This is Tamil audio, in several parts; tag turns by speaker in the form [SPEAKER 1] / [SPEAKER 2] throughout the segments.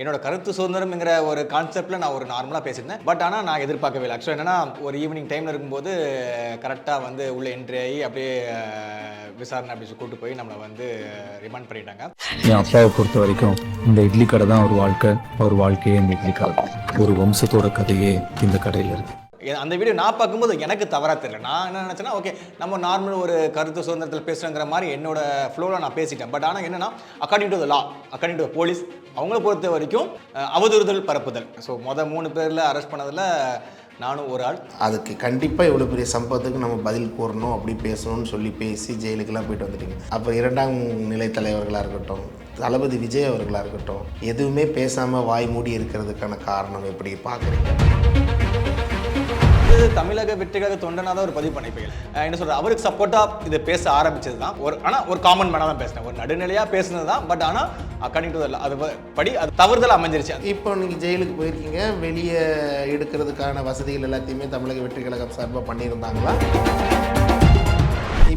[SPEAKER 1] என்னோட கருத்து சுதந்திரம்ங்கிற ஒரு கான்செப்டில் நான் ஒரு நார்மலாக பேசியிருந்தேன். பட் ஆனால் நான் எதிர்பார்க்கவே இல்லை. ஆக்சுவலாக என்னன்னா ஒரு ஈவினிங் டைமில் இருக்கும்போது கரெக்டாக வந்து உள்ளே என்ட்ரி ஆகி அப்படியே விசாரணை அப்படி கூட்டு போய் நம்மளை வந்து ரிமாண்ட் பண்ணிட்டாங்க.
[SPEAKER 2] என் அப்பாவை பொறுத்த வரைக்கும் இந்த இட்லி கடை தான் ஒரு வாழ்க்கை. ஒரு வாழ்க்கையே இந்த இட்லி கடை. ஒரு வம்சத்தோட கதையே இந்த கடையில் இருக்கு.
[SPEAKER 1] அந்த வீடியோ நான் பார்க்கும்போது எனக்கு தவறாக தெரியல. நான் என்ன நினச்சேன்னா ஓகே நம்ம நார்மல் ஒரு கருத்து சுதந்திரத்தில் பேசுகிறங்கிற மாதிரி என்னோட ஃப்ளோவில் நான் பேசிட்டேன். பட் ஆனால் என்னென்னா according to the law according to police அவங்கள பொறுத்த வரைக்கும் அவதூறுதல் பரப்புதல். ஸோ மொதல் மூணு பேரில் அரெஸ்ட் பண்ணதில் நானும் ஒரு ஆள்.
[SPEAKER 3] அதுக்கு கண்டிப்பாக இவ்வளோ பெரிய சம்பவத்துக்கு நம்ம பதில் கூறணும் அப்படி பேசணும்னு சொல்லி பேசி ஜெயிலுக்கெல்லாம் போயிட்டு வந்துட்டீங்க. அப்போ இரண்டாம் நிலை தலைவர்களாக இருக்கட்டும் தளபதி விஜய் அவர்களாக இருக்கட்டும் எதுவுமே பேசாமல் வாய் மூடி இருக்கிறதுக்கான காரணம் எப்படி பார்க்குறீங்க
[SPEAKER 1] வந்து தமிழக வெற்றிக்காக தொண்டனாக தான் ஒரு பதிவு பண்ணிப்பீங்க. என்ன சொல்கிறது அவருக்கு சப்போர்ட்டாக இதை பேச ஆரம்பிச்சது தான் ஒரு ஆனால் ஒரு காமன் மேனாக தான் பேசினேன். ஒரு நடுநிலையாக பேசுனது தான் பட் ஆனால் அக்கார்டிங் டு அது படி அது தவறுதல் அமைஞ்சிருச்சு
[SPEAKER 3] இப்போ நீங்கள் ஜெயிலுக்கு போயிருக்கீங்க வெளியே எடுக்கிறதுக்கான வசதிகள் எல்லாத்தையுமே தமிழக வெற்றி கழகம் சார்பாக பண்ணியிருந்தாங்களா?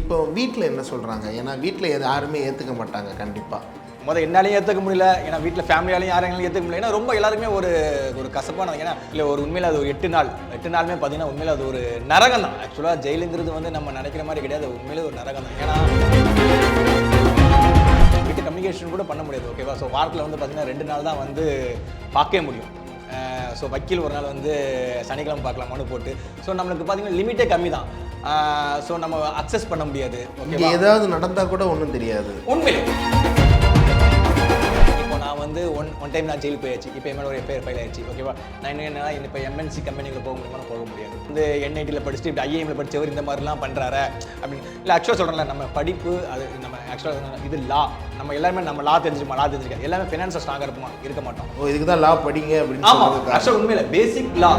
[SPEAKER 3] இப்போ வீட்டில் என்ன சொல்கிறாங்க ஏன்னா வீட்டில் யாருமே ஏற்றுக்க மாட்டாங்க கண்டிப்பாக
[SPEAKER 1] முத என்னாலையும் ஏற்றுக்க முடியல. ஏன்னா வீட்டில் ஃபேமிலியாலையும் யாரையும் ஏற்றுக்க முடியல. ஏன்னா ரொம்ப எல்லாருக்குமே ஒரு ஒரு கசப்பானது ஏன்னா இல்லை ஒரு உண்மையில் அது ஒரு எட்டு நாள். எட்டு நாளுமே பார்த்தீங்கன்னா உண்மையில் அது ஒரு நரகம் தான். ஆக்சுவலாக ஜெயிலுங்கிறது வந்து நம்ம நினைக்கிற மாதிரி கிடையாது. உண்மையிலே ஒரு நரகம் தான். ஏன்னா வீட்டு கம்யூனிகேஷன் கூட பண்ண முடியாது ஓகேவா ஸோ வாரத்தில் வந்து பார்த்தீங்கன்னா ரெண்டு நாள் தான் வந்து பார்க்கவே முடியும். ஸோ வக்கீல் ஒரு நாள் வந்து சனிக்கிழமை பார்க்கலாம் மனு போட்டு. ஸோ நம்மளுக்கு பார்த்தீங்கன்னா லிமிட்டே கம்மி தான். ஸோ நம்ம அக்சஸ் பண்ண முடியாது
[SPEAKER 3] ஏதாவது நடந்தால் கூட ஒன்றும் தெரியாது.
[SPEAKER 1] உண்மையிலே. ஒன் டைம் நான் ஜெயில் போயாச்சு. இப்போ என் மேலே ஒரு எஃப்ஐஆர் ஃபைல் ஆயிடுச்சு. ஓகேவா நான் என்ன என்னன்னா இப்போ எம்என்சி கம்பெனிக்கு போக முடியுமா போக முடியாது. இந்த என்ஐடியில் படிச்சுட்டு இப்படி ஐஏஎம்ல படிச்சவர் இந்த மாதிரிலாம் பண்ணுறாரு அப்படின்னு இல்லை ஆக்சுவலாக சொல்கிறேன்ல நம்ம படிப்பு அது நம்ம ஆக்சுவலாக இது லா நம்ம எல்லாருமே நம்ம லா தெரிஞ்சுமா லா தெரிஞ்சுக்காது எல்லாமே ஃபினான்ஸில் ஸ்ட்ராங்காக இருப்போமா? இருக்க மாட்டோம்.
[SPEAKER 3] ஓ இதுக்கு தான் லா படிங்க அப்படின்னு
[SPEAKER 1] ஆமாம் ஆக்சுவலாக உண்மையில basically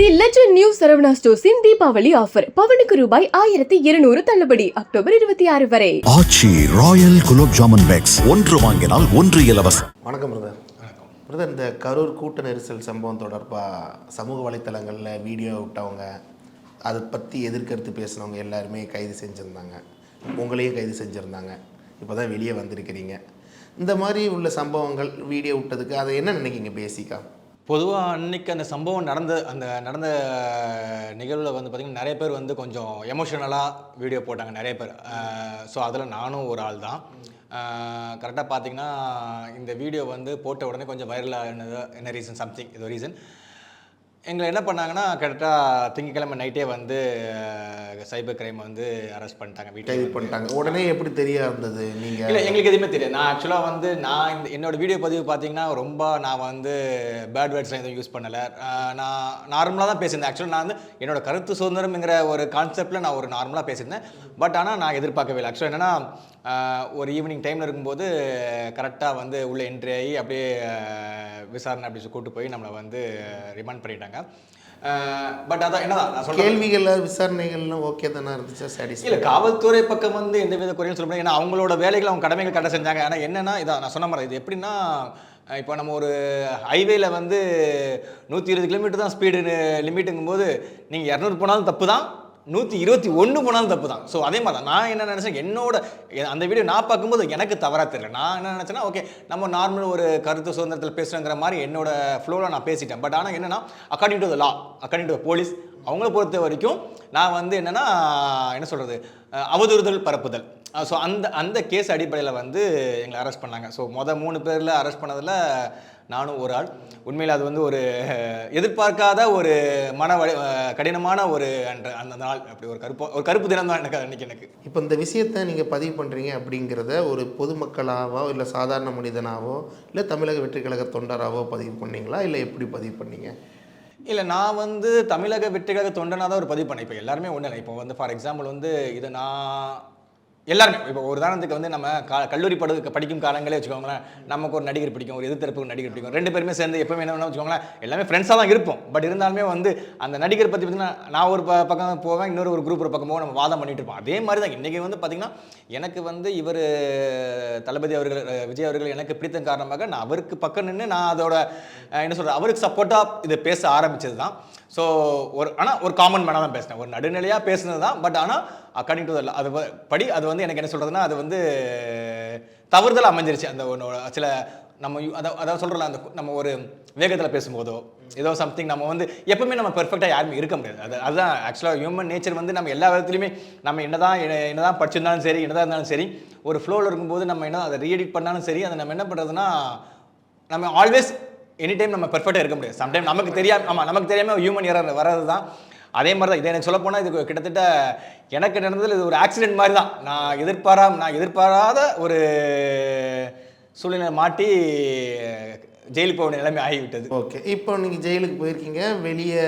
[SPEAKER 4] the Legend New Saravana ஸ்டோர்ஸின் Deepavali offer. பவனுக்கு ரூபாய் ஆயிரத்தி இருநூறு தள்ளுபடி அக்டோபர் இருபத்தி ஆறு வரை.
[SPEAKER 5] ஆச்சி ராயல் குலோப் ஜாமுன் பேக்ஸ் ஒன்று வாங்கினால் ஒன்று இலவசம்.
[SPEAKER 3] வணக்கம் பிரதர். பிரதர் இந்த கரூர் கூட்ட நெரிசல் சம்பவம் தொடர்பாக சமூக வலைத்தளங்களில் வீடியோ விட்டவங்க அதை பற்றி எதிர்கருத்து பேசினவங்க எல்லாருமே கைது செஞ்சுருந்தாங்க. உங்களையும் கைது செஞ்சுருந்தாங்க. இப்போ தான் வெளியே வந்திருக்கிறீங்க. இந்த மாதிரி உள்ள சம்பவங்கள் வீடியோ விட்டதுக்கு அதை என்ன நினைக்கிங்க பேசிக்காக
[SPEAKER 1] பொதுவாக அன்னைக்கு அந்த சம்பவம் நடந்த அந்த நடந்த நிகழ்வில் வந்து பார்த்திங்கன்னா நிறைய பேர் வந்து கொஞ்சம் எமோஷனலாக வீடியோ போட்டாங்க நிறைய பேர். ஸோ அதில் நானும் ஒரு ஆள் தான். கரெக்டாக பார்த்தீங்கன்னா இந்த வீடியோ வந்து போட்ட உடனே கொஞ்சம் வைரலாக என்னது என்ன ரீசன் சம்திங் இது ரீசன் எங்களை என்ன பண்ணாங்கன்னா கரெக்டாக திங்கக்கிழமை நைட்டே வந்து சைபர் கிரைம் வந்து அரெஸ்ட் பண்ணிட்டாங்க
[SPEAKER 3] கைது
[SPEAKER 1] வீட்டில்
[SPEAKER 3] பண்ணிட்டாங்க. உடனே எப்படி தெரிய இருந்தது நீங்கள்
[SPEAKER 1] இல்லை எங்களுக்கு எதுவுமே தெரியாது. நான் ஆக்சுவலாக வந்து நான் இந்த என்னோட வீடியோ பதிவு பார்த்தீங்கன்னா ரொம்ப நான் வந்து பேட் வேர்ட்ஸ்லாம் எதுவும் யூஸ் பண்ணலை. நான் நார்மலாக தான் பேசியிருந்தேன். ஆக்சுவலாக நான் வந்து என்னோட கருத்து சுதந்திரம்ங்கிற ஒரு கான்செப்டில் நான் ஒரு நார்மலாக பேசியிருந்தேன். பட் ஆனால் நான் எதிர்பார்க்கவே இல்லை. ஆக்சுவலாக என்னென்னா ஒரு ஈவினிங் டைமில் இருக்கும்போது கரெக்டாக வந்து உள்ளே என்ட்ரி ஆகி அப்படியே விசாரணை அப்படி கூட்டு போய் நம்மளை வந்து ரிமாண்ட் பண்ணிட்டாங்க. பட் அதான் என்னதான் நான் சொல்கிறேன்
[SPEAKER 3] கேள்விகள் விசாரணைகள்லாம் ஓகே தானே இருந்துச்சா
[SPEAKER 1] இல்ல
[SPEAKER 3] சாட்டிஸ்ஃபை
[SPEAKER 1] காவல்துறை பக்கம் வந்து எந்த வித குறையும் சொல்ல முடியாது. ஏன்னா அவங்களோட வேலைகளை அவங்க கடமைகள் கரெக்டாக செஞ்சாங்க. ஆனால் என்னன்னா இதான் நான் சொன்ன மாதிரி இது எப்படின்னா இப்போ நம்ம ஒரு ஹைவேல வந்து நூற்றி இருபது கிலோமீட்டர் தான் ஸ்பீடு லிமிட்டுங்கும் போது நீங்கள் இரநூறு போனாலும் தப்பு தான் நூற்றி இருபத்தி ஒன்று போனாலும் தப்பு தான் ஸோ அதே மாதிரி தான் நான் என்ன நினச்சேன் என்னோட அந்த வீடியோ நான் பார்க்கும்போது எனக்கு தவறாக தெரியல. நான் என்ன நினச்சேன்னா ஓகே நம்ம நார்மல் ஒரு கருத்து சுதந்திரத்தில் பேசுகிறங்கிற மாதிரி என்னோட ஃப்ளோவில் நான் பேசிட்டேன். பட் ஆனால் என்னென்னா according to the law according to police அவங்கள பொறுத்த வரைக்கும் நான் வந்து என்னென்னா என்ன சொல்கிறது அவதூறுதல் பரப்புதல். ஸோ அந்த அந்த கேஸ் அடிப்படையில் வந்து எங்களை அரெஸ்ட் பண்ணாங்க. ஸோ மொதல் மூணு பேரில் அரெஸ்ட் பண்ணதில் நானும் ஒரு ஆள். உண்மையில் அது வந்து ஒரு எதிர்பார்க்காத ஒரு மன அஹ், கடினமான ஒரு அன்ற அந்த நாள். அப்படி ஒரு கருப்பு ஒரு கருப்பு தினம் தான் எனக்கு அன்னைக்கு எனக்கு.
[SPEAKER 3] இப்போ இந்த விஷயத்தை நீங்கள் பதிவு பண்ணுறீங்க அப்படிங்கிறத ஒரு பொதுமக்களாவோ இல்லை சாதாரண மனிதனாவோ இல்லை தமிழக வெற்றி கழக தொண்டராவோ பதிவு பண்ணீங்களா? இல்லை எப்படி பதிவு பண்ணீங்க?
[SPEAKER 1] இல்லை நான் வந்து தமிழக வெற்றிகழக தொண்டனாக தான் ஒரு பதிவு பண்ணேன். இப்போ எல்லாருமே ஒன்று இப்போ வந்து ஃபார் எக்ஸாம்பிள் வந்து இதை நான் எல்லாருமே இப்போ ஒரு உதாரணத்துக்கு வந்து நம்ம கா கல்லூரி படு படிக்கும் காலங்களே வச்சுக்கோங்களேன். நமக்கு ஒரு நடிகர் பிடிக்கும் ஒரு எதிர்த்தரப்புக்கு ஒரு நடிகர் பிடிக்கும். ரெண்டு பேருமே சேர்ந்து எப்பவுமே என்ன வச்சுக்கோங்களேன் எல்லாமே ஃப்ரெண்ட்ஸாக தான் இருப்போம். பட் இருந்தாலுமே வந்து அந்த நடிகர் பற்றி பார்த்தீங்கன்னா நான் ஒரு ப- பக்கம் போவேன் இன்னொரு ஒரு குரூப் ஒரு பக்கம் போவோம் நம்ம வாதம் பண்ணிட்டு இருப்போம். அதே மாதிரி தான் இன்றைக்கி வந்து பார்த்தீங்கன்னா எனக்கு வந்து இவர் தளபதி அவர்கள் விஜய் அவர்கள் எனக்கு பிடித்த காரணமாக நான் அவருக்கு பக்கம் நின்று நான் அதோட என்ன சொல்கிறது அவருக்கு சப்போர்ட்டாக இதை பேச ஆரம்பித்தது தான் ஸோ ஒரு ஆனால் ஒரு காமன் மேனாக தான் பேசினேன். ஒரு நடுநிலையாக பேசுனது தான் பட் ஆனால் அக்கார்டிங் டு அது வ- படி அது வந்து எனக்கு என்ன சொல்கிறதுனா அது வந்து தவறுதல் அமைஞ்சிருச்சு. அந்த ஒன்று சில நம்ம அதாவது அதாவது சொல்கிறல அந்த நம்ம ஒரு வேகத்தில் பேசும்போதோ ஏதோ சம்திங் நம்ம வந்து எப்பவுமே நம்ம பெர்ஃபெக்டாக யாருமே இருக்க முடியாது. அது அதுதான் ஆக்சுவலாக ஹியூமன் நேச்சர் வந்து நம்ம எல்லா விதத்துலையுமே நம்ம என்னதான் என்ன- என்னதான் படிச்சிருந்தாலும் சரி என்னதான் இருந்தாலும் சரி ஒரு ஃப்ளோவில் இருக்கும்போது நம்ம என்ன அதை ரீஎடிட் பண்ணாலும் சரி அதை நம்ம என்ன பண்ணுறதுன்னா நம்ம ஆல்வேஸ் எனி டைம் நம்ம பெர்ஃபெக்டாக இருக்க முடியாது. சம்டைம் நமக்கு தெரியாம ஆமாம் நமக்கு தெரியாமல் ஹியூமன் எரர் வர்றது தான் அதே மாதிரி தான் இதை எனக்கு சொல்லப்போனால் இது கிட்டத்தட்ட எனக்கு நடந்ததில் இது ஒரு ஆக்சிடென்ட் மாதிரி தான் நான் எதிர்பாரா நான் எதிர்பாராத ஒரு சூழ்நிலை மாட்டி ஜெயிலுக்கு போக நிலைமை ஆகிவிட்டது.
[SPEAKER 3] ஓகே. இப்போ நீங்கள் ஜெயிலுக்கு போயிருக்கீங்க. வெளியே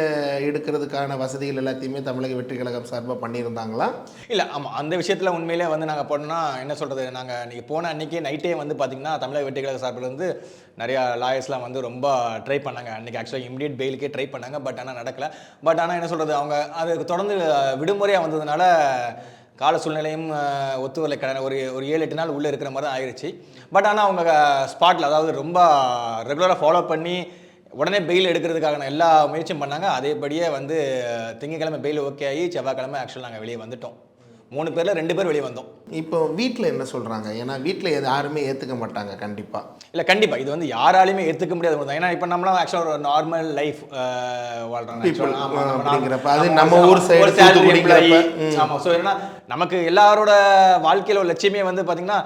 [SPEAKER 3] எடுக்கிறதுக்கான வசதிகள் எல்லாத்தையுமே தமிழக வெற்றி கழகம் சார்பாக பண்ணியிருந்தாங்களா?
[SPEAKER 1] இல்லை ஆமாம் அந்த விஷயத்தில் உண்மையிலே வந்து நாங்கள் போனோம்னா என்ன சொல்கிறது நாங்கள் நீங்கள் போன அன்றைக்கி நைட்டே வந்து பார்த்தீங்கன்னா தமிழக வெற்றி கழக சார்பில் இருந்து நிறையா லாயர்ஸ்லாம் வந்து ரொம்ப ட்ரை பண்ணாங்க. அன்றைக்கி ஆக்சுவலாக இம்மிடியட் பெயிலுக்கே ட்ரை பண்ணாங்க. பட் ஆனால் நடக்கல. பட் ஆனால் என்ன சொல்கிறது அவங்க அதுக்கு தொடர்ந்து விடுமுறையாக வந்ததுனால கால சூழ்நிலையும் அஹ், ஒத்து வரல. ஒரு ஒரு ஏழு எட்டு நாள் உள்ளே இருக்கிற மாதிரி தான் ஆயிடுச்சு பட் ஆனால் அவங்க ஸ்பாட்டில் அதாவது ரொம்ப ரெகுலராக ஃபாலோ பண்ணி உடனே பெயில் எடுக்கிறதுக்கான எல்லா முயற்சியும் பண்ணாங்க. அதேபடியே வந்து திங்கக்கிழமை பெயில் ஓகே ஆகி செவ்வாய்க்கிழமை ஆக்சுவலாக நாங்கள் வெளியே வந்துட்டோம். மூணு பேரில் ரெண்டு பேர் வெளியே வந்தோம்.
[SPEAKER 3] இப்போ வீட்டில் என்ன சொல்கிறாங்க ஏன்னா வீட்டில் யாருமே ஏற்றுக்க மாட்டாங்க கண்டிப்பாக
[SPEAKER 1] இல்லை கண்டிப்பாக இது வந்து யாராலையுமே ஏற்றுக்க முடியாத தான் ஏன்னா இப்போ நம்மளாம் ஆக்சுவலாக ஒரு நார்மல் லைஃப் வாழ்கிறாங்க
[SPEAKER 3] அது நம்ம ஊர் side
[SPEAKER 1] ஒரு salary
[SPEAKER 3] தூத்துக்குடிங்கிறப்ப,
[SPEAKER 1] employee. ஆமா. ஸோ ஏன்னா நமக்கு எல்லாரோட வாழ்க்கையில ஒரு லட்சியமே வந்து பார்த்தீங்கன்னா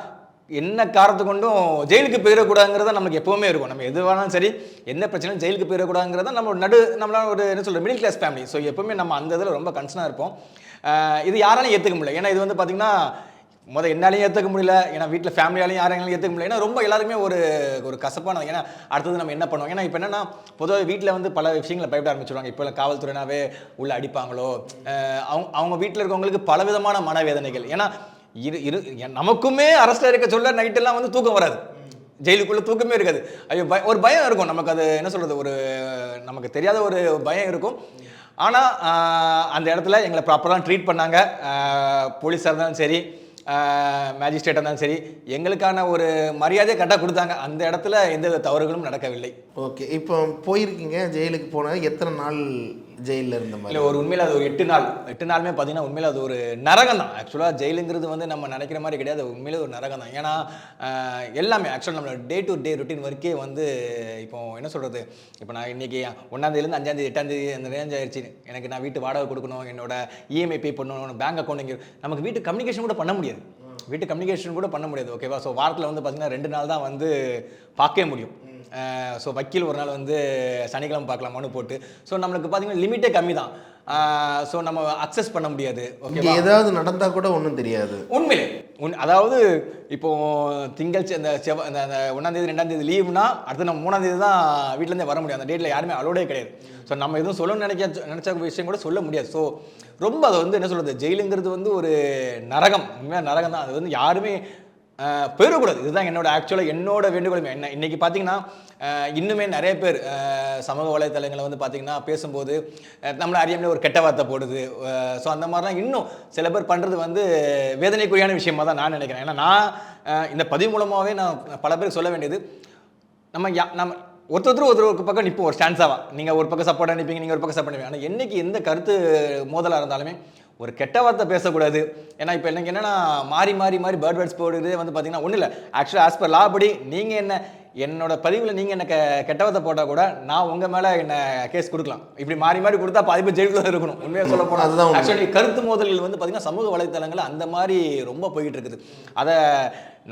[SPEAKER 1] என்ன காரணத்து கொண்டும் ஜெயிலுக்கு போயிடக்கூடாதுங்கிறத நமக்கு எப்பவுமே இருக்கும். நம்ம எது வேணாலும் சரி என்ன பிரச்சனையும் ஜெயிலுக்கு போயிடக்கூடாதுங்கிறத நம்ம நடு நம்மளால ஒரு என்ன சொல்ற மிடில் கிளாஸ் ஃபேமிலி ஸோ எப்பவுமே நம்ம அந்த இதில் ரொம்ப கன்சர்னாக இருப்போம். இது யாராலையும் ஏற்றுக்க முடியல. ஏன்னா இது வந்து பார்த்தீங்கன்னா முதல் என்னாலையும் ஏற்றுக்க முடியல. ஏன்னா வீட்டில் ஃபேமிலியாலையும் யாராலையும் ஏற்றுக்க முடியல. ஏன்னா ரொம்ப எல்லாருமே ஒரு ஒரு கசப்பான ஏன்னா அடுத்தது நம்ம என்ன பண்ணுவோம்? ஏன்னா இப்போ என்னன்னா பொதுவாக வீட்டில் வந்து பல விஷயங்களை பயப்பட ஆரம்பிச்சிருவாங்க. இப்போ காவல்துறைனாவே உள்ள அடிப்பாங்களோ? அவங்க அவங்க வீட்டில் இருக்கவங்களுக்கு பலவிதமான மனவேதனைகள். ஏன்னா இரு இரு நமக்குமே அரசில் இருக்க சொல்ல நைட்டெல்லாம் வந்து தூக்கம் வராது. ஜெயிலுக்குள்ளே தூக்கமே இருக்காது. ஐயோ பய ஒரு பயம் இருக்கும். நமக்கு அது என்ன சொல்கிறது ஒரு நமக்கு தெரியாத ஒரு பயம் இருக்கும். ஆனால் அந்த இடத்துல எங்களை ப்ராப்பராக ட்ரீட் பண்ணாங்க. போலீஸாக இருந்தாலும் சரி மேஜிஸ்ட்ரேட்டாக இருந்தாலும் சரி எங்களுக்கான ஒரு மரியாதையை கரெக்டாக கொடுத்தாங்க. அந்த இடத்துல எந்த தவறுகளும் நடக்கவில்லை.
[SPEAKER 3] ஓகே. இப்போ போயிருக்கீங்க ஜெயிலுக்கு போன எத்தனை நாள் ஜெயிலில் இருந்த மாதிரி.
[SPEAKER 1] இல்லை ஒரு உண்மையில் அது ஒரு எட்டு நாள். எட்டு நாளுமே பார்த்தீங்கன்னா உண்மையில் அது ஒரு நரகம் தான் ஆக்சுவலாக ஜெயிலுங்கிறது வந்து நம்ம நினைக்கிற மாதிரி கிடையாது. உண்மையிலே ஒரு நரகம் தான் ஏன்னா எல்லாமே ஆக்சுவலாக நம்மளோட டே டு டே ருட்டீன் ஒர்க்கே வந்து இப்போ என்ன சொல்கிறது இப்போ நான் இன்னைக்கு ஒன்றாந்தேதிலேருந்து அஞ்சாந்தேதி எட்டாந்தேதி அந்த ரேஞ்ச் ஆயிடுச்சு எனக்கு நான் வீட்டு வாடகை கொடுக்கணும் என்னோட இஎம்ஐ பே பண்ணணும் பேங்க் அக்கௌண்ட் நமக்கு வீட்டு கம்யூனிகேஷன் கூட பண்ண முடியாது. வீட்டு கம்யூனிகேஷன் கூட பண்ண முடியாது ஓகேவா ஸோ வாரத்தில் வந்து பார்த்தீங்கன்னா ரெண்டு நாள் தான் வந்து பார்க்கவே முடியும். ஸோ வக்கீல் ஒரு நாள் வந்து சனிக்கிழமை பார்க்கலாம் மனு போட்டு ஸோ நம்மளுக்கு பார்த்தீங்கன்னா லிமிட்டே கம்மி தான். ஸோ நம்ம அக்சஸ் பண்ண முடியாது. ஓகேவா
[SPEAKER 3] ஏதாவது நடந்தால் கூட ஒன்றும் தெரியாது.
[SPEAKER 1] உண்மையிலே. உண் அதாவது இப்போ திங்கள் செ- இந்த செவ்வ இந்த அந்த ஒன்றாந்தேதி ரெண்டாந்தேதி லீவ்னா அடுத்து நம்ம மூணாந்தேதி தான் வீட்டிலேருந்தே வர முடியும். அந்த டேட்டில் யாருமே அலோடே கிடையாது. ஸோ நம்ம எதுவும் சொல்லணும்னு நினைக்க நினச்ச விஷயம் கூட சொல்ல முடியாது. ஸோ ரொம்ப அது வந்து என்ன சொல்கிறது ஜெயிலுங்கிறது வந்து ஒரு நரகம். உண்மையாக நரகம் தான். அது வந்து யாருமே பெறக்கூடாது இதுதான் என்னோட ஆக்சுவலாக என்னோட வேண்டுகோளுமே. என்ன இன்னைக்கு பார்த்தீங்கன்னா இன்னுமே நிறைய பேர் சமூக வலைத்தளங்களை வந்து பார்த்திங்கன்னா பேசும்போது நம்மளை அறியாமலே ஒரு கெட்ட வார்த்தை போடுது. ஸோ அந்த மாதிரிலாம் இன்னும் சில பேர் பண்ணுறது வந்து வேதனைக்குரியான விஷயமாக தான் நான் நினைக்கிறேன். ஏன்னா நான் இந்த பதிவு மூலமாகவே நான் பல பேருக்கு சொல்ல வேண்டியது நம்ம யா நம்ம ஒருத்தர் ஒருத்தர் ஒரு பக்கம் நிற்போம் ஒரு ஸ்டான்ஸாவா நீங்கள் ஒரு பக்கம் சப்போர்ட் நிற்பீங்க நீங்கள் ஒரு பக்கம் சப்போர்ட் பண்ணுவீங்க ஆனால் என்றைக்கு எந்த கருத்து மோதலாக இருந்தாலுமே ஒரு கெட்ட வார்த்தை பேசக்கூடாது. ஏன்னா இப்போ எனக்கு என்னென்னா மாறி மாறி மாறி பேர்ட் வேர்ட்ஸ் போடுறது வந்து பார்த்தீங்கன்னா ஒன்றும் இல்லை ஆக்சுவலாக ஆஸ் பர் லா படி நீங்கள் என்ன என்னோட பதிவில் நீங்கள் என்ன கெ கெட்ட வார்த்தை போட்டால் கூட நான் உங்கள் மேலே என்ன கேஸ் கொடுக்கலாம். இப்படி மாறி மாறி கொடுத்தா பாதி பேர் ஜெயிலுக்குள்ள தான் இருக்கணும். உண்மையாக சொல்ல
[SPEAKER 3] அதுதான்
[SPEAKER 1] போனால்
[SPEAKER 3] உண்மை.
[SPEAKER 1] ஆக்சுவலி கருத்து மோதல்கள் வந்து பார்த்தீங்கன்னா சமூக வலைத்தளங்கள் அந்த மாதிரி ரொம்ப போய்கிட்டு இருக்குது. அதை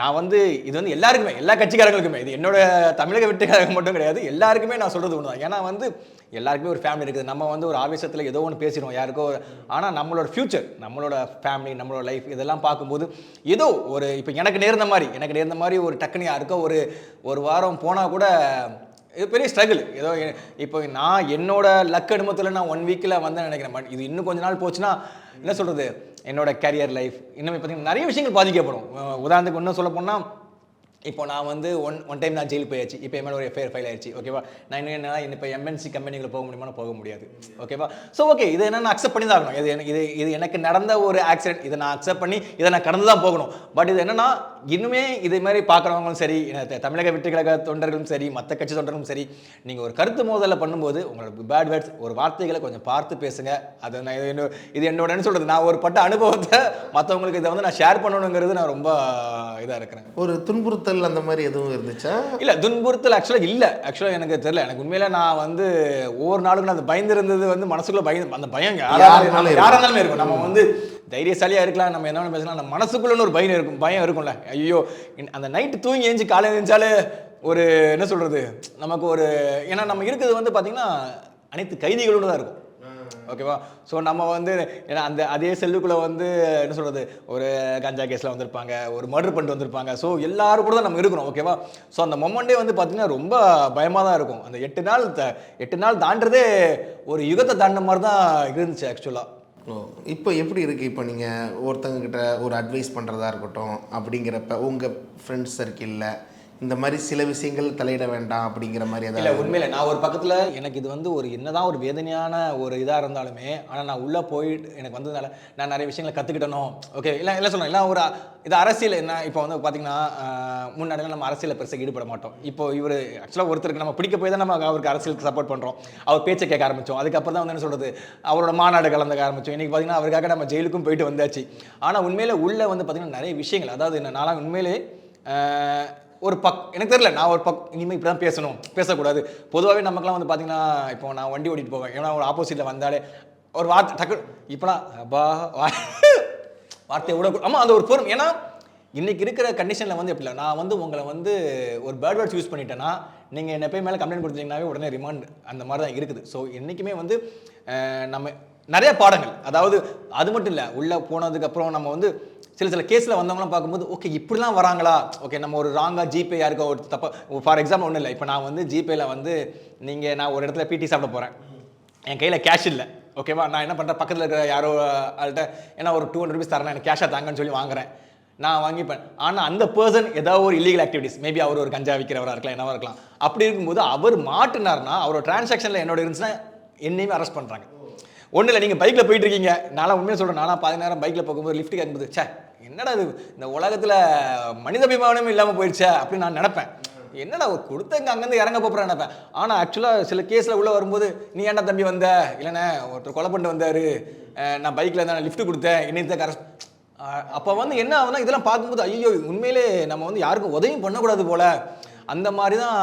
[SPEAKER 1] நான் வந்து இது வந்து எல்லாருக்குமே எல்லா கட்சிக்காரங்களுக்குமே இது என்னோட தமிழக வெற்றிக்காரங்க மட்டும் கிடையாது எல்லாருக்குமே நான் சொல்றது ஒன்று தான் ஏன்னா வந்து எல்லாருக்குமே ஒரு ஃபேமிலி இருக்குது. நம்ம வந்து ஒரு ஆவேசத்தில் ஏதோ ஒன்று பேசிடுவோம் யாருக்கோ ஆனால் நம்மளோட ஃப்யூச்சர் நம்மளோட ஃபேமிலி நம்மளோட லைஃப் இதெல்லாம் பார்க்கும்போது ஏதோ ஒரு இப்போ எனக்கு நேர்ந்த மாதிரி எனக்கு நேர்ந்த மாதிரி ஒரு டக்குனு யாருக்கோ ஒரு ஒரு வாரம் போனால் கூட இது பெரிய ஸ்ட்ரகிள் ஏதோ இப்போ நான் என்னோட லக் அனுமத்தில் நான் ஒன் வீக்கில் வந்தேன் நினைக்கிறேன். பட் இது இன்னும் கொஞ்ச நாள் போச்சுன்னா என்ன சொல்கிறது என்னோட கரியர் லைஃப் இன்னும் பார்த்தீங்கன்னா நிறைய விஷயங்கள் பாதிக்கப்படும். உதாரணத்துக்கு இன்னும் சொல்ல போனால் இப்போ நான் வந்து ஒன் ஒன் டைம் நான் ஜெயில் போயாச்சு. இப்போ என் மேலே ஒரு எஃப்ஐஆர் ஃபைல் ஆயிடுச்சு ஓகேவா நான் இன்னும் என்ன இப்போ எம்என்சி கம்பெனிகளை போக முடியுமா போக முடியாது. ஓகேவா ஸோ ஓகே இது என்ன நான் அக்செப்ட் பண்ணி தான் ஆகணும். இது எனக்கு இது இது எனக்கு நடந்த ஒரு ஆக்சிடென்ட் இதை நான் அக்செப்ட் பண்ணி இதை நான் கடந்து தான் போகணும். பட் இது என்னன்னா இன்னுமே இதே மாதிரி பார்க்குறவங்களும் சரி தமிழக வெற்றி கழக தொண்டர்களும் சரி மற்ற கட்சி தொண்டர்களும் சரி நீங்கள் ஒரு கருத்து மோதலை பண்ணும்போது உங்களோட பேட் வேர்ட்ஸ் ஒரு வார்த்தைகளை கொஞ்சம் பார்த்து பேசுங்க. அதை நான் இது என்னோ- இது என்னோட என்ன சொல்கிறது நான் ஒரு பட்ட அனுபவத்தை மற்றவங்களுக்கு இதை வந்து நான் ஷேர் பண்ணணுங்கிறது நான் ரொம்ப இதாக இருக்கிறேன்.
[SPEAKER 3] ஒரு துன்புறுத்தல் துன்புறுத்தல் அந்த மாதிரி எதுவும் இருந்துச்சா?
[SPEAKER 1] இல்ல துன்புறுத்தல் ஆக்சுவலாக இல்ல. ஆக்சுவலாக எனக்கு தெரியல. எனக்கு உண்மையில நான் வந்து ஒவ்வொரு நாளுக்கும் நான் அந்த பயந்து இருந்தது வந்து மனசுக்குள்ள பயம் அந்த பயம்
[SPEAKER 3] யாருனாலும் இருக்கும்.
[SPEAKER 1] நம்ம வந்து தைரியசாலியா இருக்கலாம். நம்ம என்ன பேசலாம். அந்த மனசுக்குள்ள ஒரு பயம் இருக்கும். பயம் இருக்கும்ல. ஐயோ அந்த நைட்டு தூங்கி எழுந்து காலையில் எழுந்தாலே ஒரு என்ன சொல்றது? நமக்கு ஒரு ஏன்னா நம்ம இருக்கிறது வந்து பாத்தீங்கன்னா அனைத்து கைதிகளோட தான் இருக்கும். ஓகேவா ஸோ நம்ம வந்து ஏன்னா அந்த அதே செல்லுக்குள்ளே வந்து என்ன சொல்கிறது ஒரு கஞ்சா கேஸில் வந்திருப்பாங்க ஒரு மர்டர் பண்ணிட்டு வந்திருப்பாங்க. ஸோ எல்லாரும் கூட தான் நம்ம இருக்கிறோம் ஓகேவா ஸோ அந்த மொமெண்டே வந்து பார்த்தீங்கன்னா ரொம்ப பயமாக தான் இருக்கும். அந்த எட்டு நாள் த எட்டு நாள் தாண்டுறதே ஒரு யுகத்தை தாண்டின மாதிரி தான் இருந்துச்சு ஆக்சுவலாக
[SPEAKER 3] இப்போ எப்படி இருக்குது இப்போ நீங்கள் ஒருத்தங்கக்கிட்ட ஒரு அட்வைஸ் பண்ணுறதா இருக்கட்டும் அப்படிங்கிறப்ப உங்கள் ஃப்ரெண்ட்ஸ் சர்க்கிளில் இந்த மாதிரி சில விஷயங்கள் தலையிட வேண்டாம் அப்படிங்கிற மாதிரி
[SPEAKER 1] இல்லை உண்மையில நான் ஒரு பக்கத்தில் எனக்கு இது வந்து ஒரு என்னதான் ஒரு வேதனையான ஒரு இதாக இருந்தாலுமே ஆனால் நான் உள்ளே போயிட்டு எனக்கு வந்ததுனால நான் நிறைய விஷயங்களை கற்றுக்கிட்டணும் ஓகே இல்லை இல்லை சொல்லணும் இல்லை ஒரு இது அரசியல் என்ன இப்போ வந்து பார்த்தீங்கன்னா முன்னாடிலாம் நம்ம அரசியலில் பெருசாக ஈடுபட மாட்டோம். இப்போ இவர் ஆக்சுவலாக ஒருத்தருக்கு நம்ம பிடிக்க போய் தான் நம்ம அவருக்கு அரசியலுக்கு சப்போர்ட் பண்ணுறோம் அவர் பேச்சை கேட்க ஆரம்பித்தோம் அதுக்கப்புறம் தான் வந்து என்ன சொல்கிறது அவரோட மாநாடு கலந்துக்க ஆரம்பித்தோம் இன்றைக்கி பார்த்தீங்கன்னா அவருக்காக நம்ம ஜெயிலுக்கும் போயிட்டு வந்தாச்சு. ஆனால் உண்மையிலே உள்ளே வந்து பார்த்தீங்கன்னா நிறைய விஷயங்கள் அதாவது என்ன நான்லாம் உண்மையிலே ஒரு பக் எனக்கு தெரியல நான் ஒரு பக் இனிமேல் இப்படி தான் பேசணும். பேசக்கூடாது. பொதுவாகவே நமக்குலாம் வந்து பார்த்தீங்கன்னா இப்போ நான் வண்டி ஓட்டிட்டு போவேன். ஏன்னா ஒரு ஆப்போசிட்டில் வந்தாலே ஒரு வார்த்தை டக்கு இப்போலாம் அப்பா வா- வார்த்தையை விட ஆமாம் அந்த ஒரு பொருள் ஏன்னா இன்னைக்கு இருக்கிற கண்டிஷனில் வந்து எப்படி நான் வந்து உங்களை வந்து ஒரு பேர்ட் வேர்ட்ஸ் யூஸ் பண்ணிட்டேன்னா நீங்கள் என்ன போய் மேலே கம்ப்ளைண்ட் கொடுத்தீங்கன்னாவே உடனே ரிமாண்ட் அந்த மாதிரி தான் இருக்குது. ஸோ என்றைக்குமே வந்து நம்ம நிறைய பாடங்கள் அதாவது அது மட்டும் இல்லை உள்ளே போனதுக்கப்புறம் நம்ம வந்து சில சில கேஸில் வந்தவங்களாம் பார்க்கும்போது ஓகே இப்படிலாம் வராங்களா? ஓகே நம்ம ஒரு ராங்காக ஜிபே யாருக்கோ ஒரு தப்பு ஃபார் எக்ஸாம்பிள் ஒன்றும் இல்லை இப்போ நான் வந்து ஜிபேயில் வந்து நீங்கள் நான் ஒரு இடத்துல பிடி சாப்பிட போகிறேன் என் கையில் கேஷ் இல்லை. ஓகேவா நான் என்ன பண்ணுறேன் பக்கத்தில் இருக்கிற யாரோ ஆள்கிட்ட ஏன்னா ஒரு டூ ஹண்ட்ரட் ருபீஸ் தரேன் எனக்கு கேஷாக தாங்கன்னு சொல்லி வாங்குறேன். நான் வாங்கிப்பேன். ஆனால் அந்த பர்சன் ஏதாவது ஒரு இல்லீகல் ஆக்டிவிட்டிஸ் மேபி அவர் ஒரு கஞ்சா விற்கிறவராக இருக்கலாம் என்னவா இருக்கலாம். அப்படி இருக்கும்போது அவர் மாட்டினார்னா அவரோட டிரான்சாக்ஷனில் என்னோட இருந்துச்சுன்னா என்னையுமே அரெஸ்ட் பண்ணுறாங்க ஒன்றும் இல்லை நீங்கள் பைக்கில் போயிட்டு இருக்கீங்க. நானும் உண்மையாக சொல்கிறேன் நானும் பாதி நேரம் பைக்கில் போகும்போது லிஃப்ட்டுக்கு கேட்கும்போது சே என்னடா இது? இந்த உலகத்தில் மனிதாபிமானமே இல்லாமல் போயிடுச்சே அப்படின்னு நான் நினப்பேன். என்னடா ஒரு கொடுத்தங்க அங்கேருந்து இறங்க போகிறேன் நினைப்பேன். ஆனால் ஆக்சுவலாக சில கேஸில் உள்ளே வரும்போது நீ ஏன்டா தம்பி வந்த? இல்லைண்ணே ஒருத்தர் கொலை பண்ணிட்டு வந்தார். நான் பைக்கில் இருந்தால் லிஃப்ட் கொடுத்தேன். இன்னைக்கு கரெக்ட் அப்போ வந்து என்ன ஆகுதுன்னா இதெல்லாம் பார்க்கும்போது ஐயோ உண்மையிலே நம்ம வந்து யாருக்கும் உதவியும் பண்ணக்கூடாது போல். அந்த மாதிரி தான்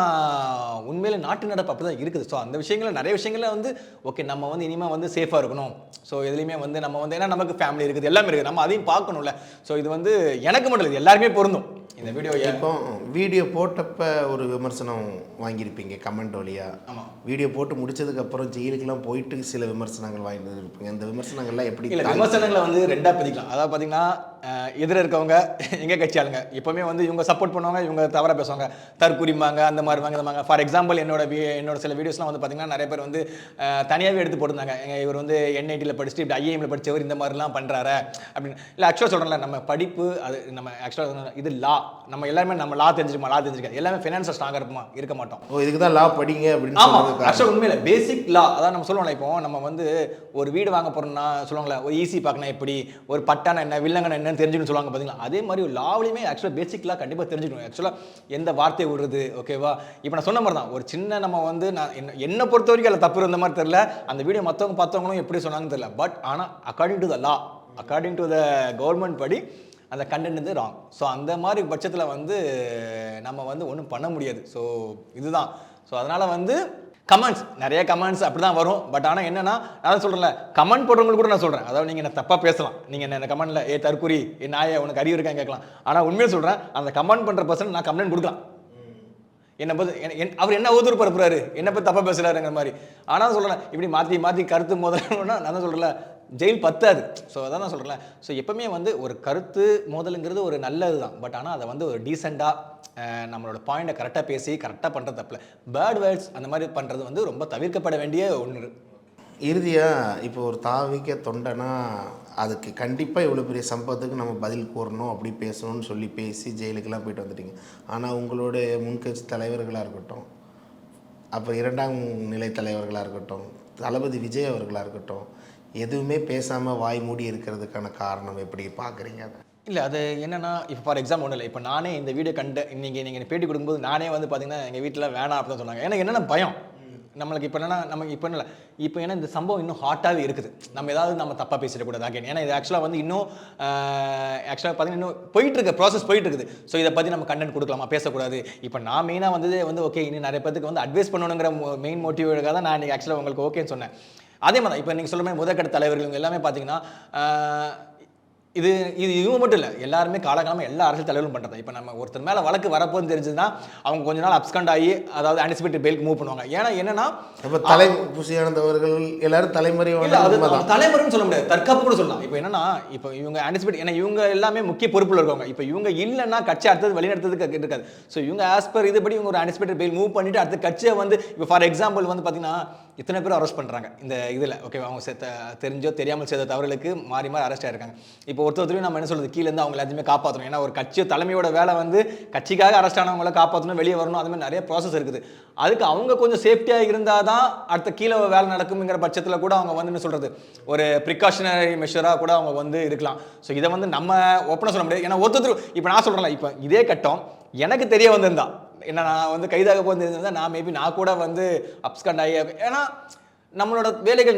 [SPEAKER 1] உண்மையில் நாட்டு நடப்பு அப்படி தான் இருக்குது. ஸோ அந்த விஷயங்கள் நிறைய விஷயங்கள்ல வந்து ஓகே நம்ம வந்து இனிமேல் வந்து சேஃபாக இருக்கணும். ஸோ எதுலேயுமே வந்து நம்ம வந்து ஏன்னா நமக்கு ஃபேமிலி இருக்குது எல்லாமே இருக்குது. நம்ம அதையும் பார்க்கணும்ல. ஸோ இது வந்து எனக்கு மட்டும் இல்லை எல்லாருமே பொருந்தும். இந்த வீடியோ
[SPEAKER 3] இப்போ வீடியோ போட்டப்ப ஒரு விமர்சனம் வாங்கியிருப்பீங்க கமெண்ட் வழியா.
[SPEAKER 1] ஆமா.
[SPEAKER 3] வீடியோ போட்டு முடிச்சதுக்கு அப்புறம் ஜெயிலுக்கெல்லாம் போயிட்டு சில விமர்சனங்கள் வாங்கிட்டு இருப்பீங்க. இந்த விமர்சனங்கள்லாம் எப்படி
[SPEAKER 1] இல்ல விமர்சனங்களை வந்து ரெண்டா பிரிக்கலாம். அதாவது பாத்தீங்கன்னா அஹ், எதிர இருக்கவங்க எங்க கட்சி ஆளுங்க எப்பவுமே வந்து இவங்க சப்போர்ட் பண்ணுவாங்க இவங்க தவறா பேசுவாங்க. தற்குறிம்பாங்க அந்த மாதிரி வாங்க இந்த ஃபார் எக்ஸாம்பிள் என்னோட வி- என்னோட சில வீடியோஸ்லாம் வந்து பாத்தீங்கன்னா நிறைய பேர் வந்து அஹ், தனியாவே எடுத்து போட்டிருந்தாங்க. இவர் வந்து என்ஐடியில் படிச்சுட்டு இப்படி ஐஏஎம்ல படிச்சவர் இந்த மாதிரிலாம் பண்றாரு? அப்படின்னு. இல்ல ஆக்சுவலாக சொல்றேன்ல நம்ம படிப்பு அது நம்ம ஆக்சுவலாக இது லா நம்ம எல்லாருமே நம்ம லா தெரிஞ்சிருக்கோமா லா தெரிஞ்சிருக்கோம் எல்லாமே ஃபினான்ஸில் ஸ்ட்ராங்காக இருப்போமா? இருக்க மாட்டோம்.
[SPEAKER 3] ஓ இதுக்கு தான் லா படிங்க அப்படின்னு
[SPEAKER 1] ஆமா.
[SPEAKER 3] சொல்றது
[SPEAKER 1] ஆக்சுவலாக உண்மையில பேசிக் லா அதான் நம்ம சொல்லுவோம்ல இப்போ நம்ம வந்து ஒரு வீடு வாங்க போறோம்னா சொல்லுவாங்களே ஒரு ஈஸி பார்க்கணும் எப்படி? ஒரு பட்டான என்ன வில்லங்கன என்னன்னு தெரிஞ்சுக்கணும் சொல்லுவாங்க பாத்தீங்களா? அதே மாதிரி ஒரு லாவிலையுமே ஆக்சுவலாக பேசிக் லா கண்டிப்பா தெரிஞ்சுக்கணும். ஆக்சுவலாக எந்த வார்த்தை விடுறது ஓகேவா இப்போ நான் சொன்ன மாதிரி தான் ஒரு சின்ன நம்ம வந்து நான் என்ன என்னை பொறுத்த வரைக்கும் அதில் தப்பு இருந்த மாதிரி தெரியல. அந்த வீடியோ மற்றவங்க பார்த்தவங்களும் எப்படி சொன்னாங்கன்னு தெரியல. பட் ஆனால் according to the law according to the government படி அந்த கண்டென்ட் வந்து ராங் ஸோ அந்த மாதிரி பட்சத்தில் வந்து நம்ம வந்து ஒன்றும் பண்ண முடியாது. ஸோ இதுதான். ஸோ அதனால் வந்து கமெண்ட்ஸ் நிறைய கமெண்ட்ஸ் அப்படி தான் வரும். பட் ஆனால் என்னென்னா நான் சொல்கிறேன்ல கமெண்ட் போடுறவங்களுக்கு கூட நான் சொல்கிறேன் அதாவது நீங்கள் என்ன தப்பாக பேசலாம். நீங்கள் என்ன கமெண்ட்டில் ஏ தற்குறி ஏ நாயை உனக்கு அறிவு இருக்கான்னு கேட்கலாம். ஆனால் உண்மையை சொல்கிறேன் அந்த கமெண்ட் பண்ணுற பர்சன் நான் கம்ப்ளைண்ட் கொடுக்கலாம். என்னை பற்றி என்- அவர் என்ன ஊதுரு பரப்புறாரு? என்னை பற்றி தப்பாக பேசுகிறாருங்கிற மாதிரி. ஆனால் சொல்கிறேன் இப்படி மாற்றி மாற்றி கருத்து முதல்னா நான் தான் சொல்கிறேன் ஜெயில் பத்தாது. ஸோ அதான் நான் சொல்கிறேன் ஸோ எப்பவுமே வந்து ஒரு கருத்து மோதலுங்கிறது ஒரு நல்லது தான். பட் ஆனால் அதை வந்து ஒரு டீசெண்டாக நம்மளோட பாயிண்டை கரெக்டாக பேசி கரெக்டாக பண்ணுறது தப்பில் பேர்ட் வேர்ட்ஸ் அந்த மாதிரி பண்ணுறது வந்து ரொம்ப தவிர்க்கப்பட வேண்டிய ஒன்று
[SPEAKER 3] இறுதியாக இப்போ ஒரு தாவிக்க தொண்டனா அதுக்கு கண்டிப்பாக இவ்வளோ பெரிய சம்பவத்துக்கு நம்ம பதில் கூறணும் அப்படி பேசணும்னு சொல்லி பேசி ஜெயிலுக்கெல்லாம் போயிட்டு வந்துட்டீங்க. ஆனால் உங்களோட முன்கட்சி தலைவர்களாக இருக்கட்டும் அப்போ இரண்டாம் நிலை தலைவர்களாக இருக்கட்டும் தளபதி விஜய் அவர்களாக இருக்கட்டும் எதுவுமே பேசாமல் வாய் மூடி இருக்கிறதுக்கான காரணம் எப்படி பார்க்குறீங்க அதை?
[SPEAKER 1] இல்லை அது என்னென்னா இப்போ ஃபார் எக்ஸாம்பிள் ஒன்றும் இல்லை இப்போ நானே இந்த வீடியோ கண்டு நீங்கள் நீங்கள் பேட்டி கொடுக்கும்போது நானே வந்து பார்த்தீங்கன்னா எங்கள் வீட்டில் வேணாம் அப்படின்னு சொன்னாங்க. எனக்கு என்னென்ன பயம். நம்மளுக்கு இப்போ என்னென்னா நமக்கு இப்போ இல்லை இப்போ ஏன்னா இந்த சம்பவம் இன்னும் ஹாட்டாகவே இருக்குது. நம்ம ஏதாவது நம்ம தப்பாக பேசிடக்கூடாது அகைன் ஏன்னா இது ஆக்சுவலாக வந்து இன்னும் ஆக்சுவலாக பார்த்தீங்கன்னா இன்னும் போயிட்டுருக்கு ப்ராசஸ் போயிட்டு இருக்குது ஸோ இதை பற்றி நம்ம கண்டென்ட் கொடுக்கலாமா? பேசக்கூடாது. இப்போ நான் மெயினாக வந்தது வந்து ஓகே இன்னும் நிறைய பேருக்கு வந்து அட்வைஸ் பண்ணணுங்கிற மெயின் மோட்டிவேக்காக தான் நான் இன்றைக்கி ஆக்சுவலாக உங்களுக்கு ஓகேன்னு சொன்னேன். அதே மாதிரி தான். இப்போ நீங்கள் சொல்லுமே முதற்கட்ட தலைவர்கள் இவங்க எல்லாமே பார்த்தீங்கன்னா இது இது இவங்க மட்டும் இல்லை எல்லாருமே காலகாலமாக எல்லா அரசியல் தலைவர்களும் பண்ணுறது இப்போ நம்ம ஒருத்தர் மேலே வழக்கு வரப்போன்னு தெரிஞ்சதுன்னா அவங்க கொஞ்ச நாள் அப்ஸ்கண்ட் ஆகி அதாவது ஆன்டிசிபேட்டட் பெயிலுக்கு மூவ் பண்ணுவாங்க. ஏன்னா என்னன்னா
[SPEAKER 3] அப்போ தலை புசியானந்தவர்கள் எல்லாரும் தலைமுறை
[SPEAKER 1] தலைமுறைன்னு சொல்ல முடியாது தற்காப்பு கூட சொல்லலாம். இப்போ என்னன்னா இப்போ இவங்க ஆன்டிசிபேட் ஏன்னா இவங்க எல்லாமே முக்கிய பொறுப்புல இருக்கவங்க. இப்போ இவங்க இல்லைன்னா கட்சி அடுத்தது வழிநடத்துறதுக்கு இருக்காது. ஸோ இவங்க ஆஸ் பர் இதுபடி இவங்க ஒரு ஆன்டிசிபேட்டட் பெயில் மூவ் பண்ணிட்டு அடுத்த கட்சியை வந்து இப்போ ஃபார் எக்ஸாம்பிள் வந்து பார்த்தீங்கன்னா இத்தனை பேர் அரெஸ்ட் பண்ணுறாங்க இந்த இதில் ஓகே அவங்க தெரிஞ்சோ தெரியாமல் செய்த தவறுகளுக்கு மாறி மாறி அரெஸ்ட் ஆயிருக்காங்க. இப்போ இப்போ ஒருத்தரையும் நம்ம என்ன சொல்றது? கீழேருந்து அவங்க எல்லாத்தையுமே காப்பாற்றணும் ஏன்னா ஒரு கட்சி தலைமையோட வேலை வந்து கட்சிக்காக அரெஸ்ட் ஆனவங்கள காப்பாற்றணும் வெளியே வரணும். அது மாதிரி நிறைய ப்ராசஸ் இருக்குது. அதுக்கு அவங்க கொஞ்சம் சேஃப்டியாக இருந்தால் தான் அடுத்த கீழே வேலை நடக்குங்கிற பட்சத்தில் கூட அவங்க வந்து என்ன சொல்றது? ஒரு ப்ரிகாஷனரி மெஷராக கூட அவங்க வந்து இருக்கலாம். ஸோ இதை வந்து நம்ம ஓப்பனாக சொல்ல முடியாது. ஏன்னா ஒருத்தர் இப்போ நான் சொல்கிறேன் இப்போ இதே கட்டம் எனக்கு தெரிய வந்திருந்தா என்ன நான் வந்து கைதாக போயிருந்தா நான் மேபி நான் கூட வந்து அப்ஸ்கண்ட் ஆகி ஏன்னா நம்மளோட வேலைகள்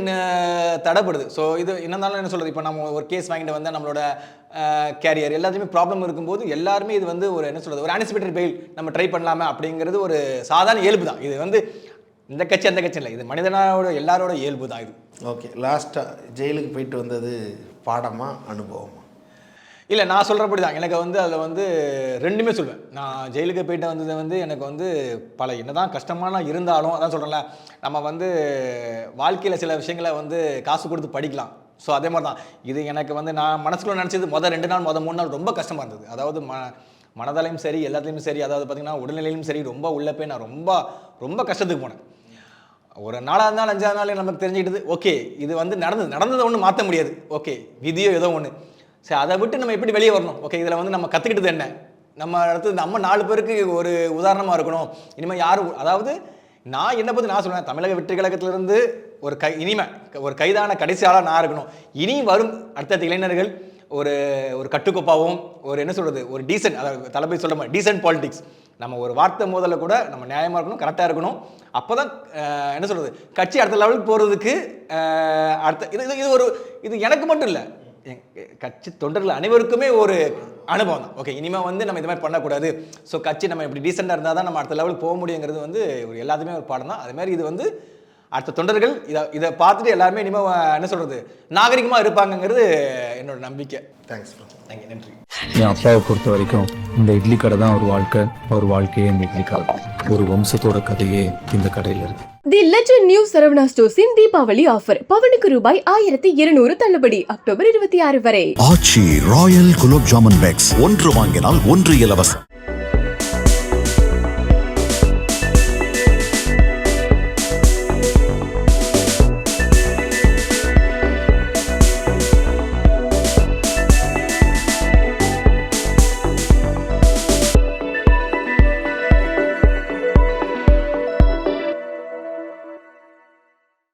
[SPEAKER 1] தடைப்படுது ஸோ இது என்னன்னாலும் என்ன சொல்கிறது இப்போ நம்ம ஒரு கேஸ் வாங்கிட்டு வந்து நம்மளோட கேரியர் எல்லாத்தையுமே ப்ராப்ளம் இருக்கும்போது எல்லாருமே இது வந்து ஒரு என்ன சொல்கிறது ஒரு ஆன்டிசிபேட்டட் பெயில் நம்ம ட்ரை பண்ணலாமே அப்படிங்கிறது ஒரு சாதாரண இயல்பு தான். இது வந்து இந்த கட்சி அந்த கட்சி இல்லை. இது மனிதனோட எல்லாரோட இயல்பு தான் இது.
[SPEAKER 3] ஓகே லாஸ்ட்டாக ஜெயிலுக்கு போயிட்டு வந்தது பாடமா அனுபவமா?
[SPEAKER 1] இல்லை நான் சொல்கிறபடி தான் எனக்கு வந்து அதில் வந்து ரெண்டுமே சொல்வேன். நான் ஜெயிலுக்கு போயிட்டு வந்தது வந்து எனக்கு வந்து பல என்னதான் கஷ்டமான இருந்தாலும் அதான் சொல்கிறேன்ல நம்ம வந்து வாழ்க்கையில் சில விஷயங்களை வந்து காசு கொடுத்து படிக்கலாம். ஸோ அதே மாதிரி தான் இது எனக்கு வந்து நான் மனசுக்குள்ள நினச்சது மொதல் ரெண்டு நாள் மொதல் மூணு நாள் ரொம்ப கஷ்டமாக இருந்தது. அதாவது ம மனதாலையும் சரி எல்லாத்துலேயும் சரி அதாவது பார்த்திங்கன்னா உடல்நிலையிலும் சரி ரொம்ப உள்ளே போய் நான் ரொம்ப ரொம்ப கஷ்டத்துக்கு போனேன். ஒரு நாலாவது நாள் அஞ்சாவது நாள் நமக்கு தெரிஞ்சுக்கிட்டது ஓகே இது வந்து நடந்தது நடந்ததை ஒன்றும் மாற்ற முடியாது. ஓகே விதியோ ஏதோ ஒன்று சரி அதை விட்டு நம்ம எப்படி வெளியே வரணும்? ஓகே இதில் வந்து நம்ம கற்றுக்கிட்டது என்ன? நம்ம அடுத்தது நம்ம நாலு பேருக்கு ஒரு உதாரணமாக இருக்கணும். இனிமேல் யாரும் அதாவது நான் என்னை பற்றி நான் சொல்லுவேன் தமிழக வெற்றி கழகத்திலிருந்து ஒரு கை இனிமே ஒரு கைதான கடைசியாளாக நான் இருக்கணும். இனி வரும் அடுத்தடுத்த இளைஞர்கள் ஒரு ஒரு கட்டுக்கோப்பாகவும் ஒரு என்ன சொல்கிறது ஒரு டீசென்ட் அதாவது தளபதி சொல்ல மாதிரி டீசென்ட் பாலிடிக்ஸ் நம்ம ஒரு வார்த்தை முதல்ல கூட நம்ம நியாயமாக இருக்கணும் கரெக்டாக இருக்கணும். அப்போ தான் என்ன சொல்கிறது கட்சி அடுத்த லெவலுக்கு போகிறதுக்கு அடுத்த இது- இது ஒரு இது எனக்கு மட்டும் இல்லை கட்சி தொண்டர்கள் அனைவருக்குமே ஒரு அனுபவம் தான். ஓகே இனிமேல் வந்து நம்ம இது மாதிரி பண்ணக்கூடாது. ஸோ கட்சி நம்ம இப்படி டீசெண்டாக இருந்தால் தான் நம்ம அடுத்த லெவலுக்கு போக முடியுங்கிறது வந்து ஒரு எல்லாத்துமே ஒரு பாடம் தான். அது மாதிரி இது வந்து அடுத்த தொண்டர்கள் இதை இதை பார்த்துட்டு எல்லாருமே இனிமேல் என்ன சொல்கிறது நாகரிகமாக இருப்பாங்கங்கிறது என்னோட நம்பிக்கை.
[SPEAKER 3] தேங்க்ஸ்
[SPEAKER 1] தேங்க்யூ நன்றி.
[SPEAKER 2] என் அப்பாவை பொறுத்த வரைக்கும் இந்த இட்லி கடை தான் ஒரு வாழ்க்கை அவர் வாழ்க்கையே இந்த இட்லி கடை ஒரு வம்சத்தோட கதையே இந்த கடையில் இருக்கு.
[SPEAKER 4] தி லெஜண்ட் நியூ சரவணா ஸ்டோர்ஸின் தீபாவளி ஆஃபர். பவனுக்கு ரூபாய் ஆயிரத்தி இருநூறு தள்ளுபடி அக்டோபர் இருபத்தி ஆறு வரை.
[SPEAKER 5] ஆச்சி ராயல் குலோப் ஜாமுன் பேக்ஸ் ஒன்று வாங்கினால் ஒன்று இலவசம்.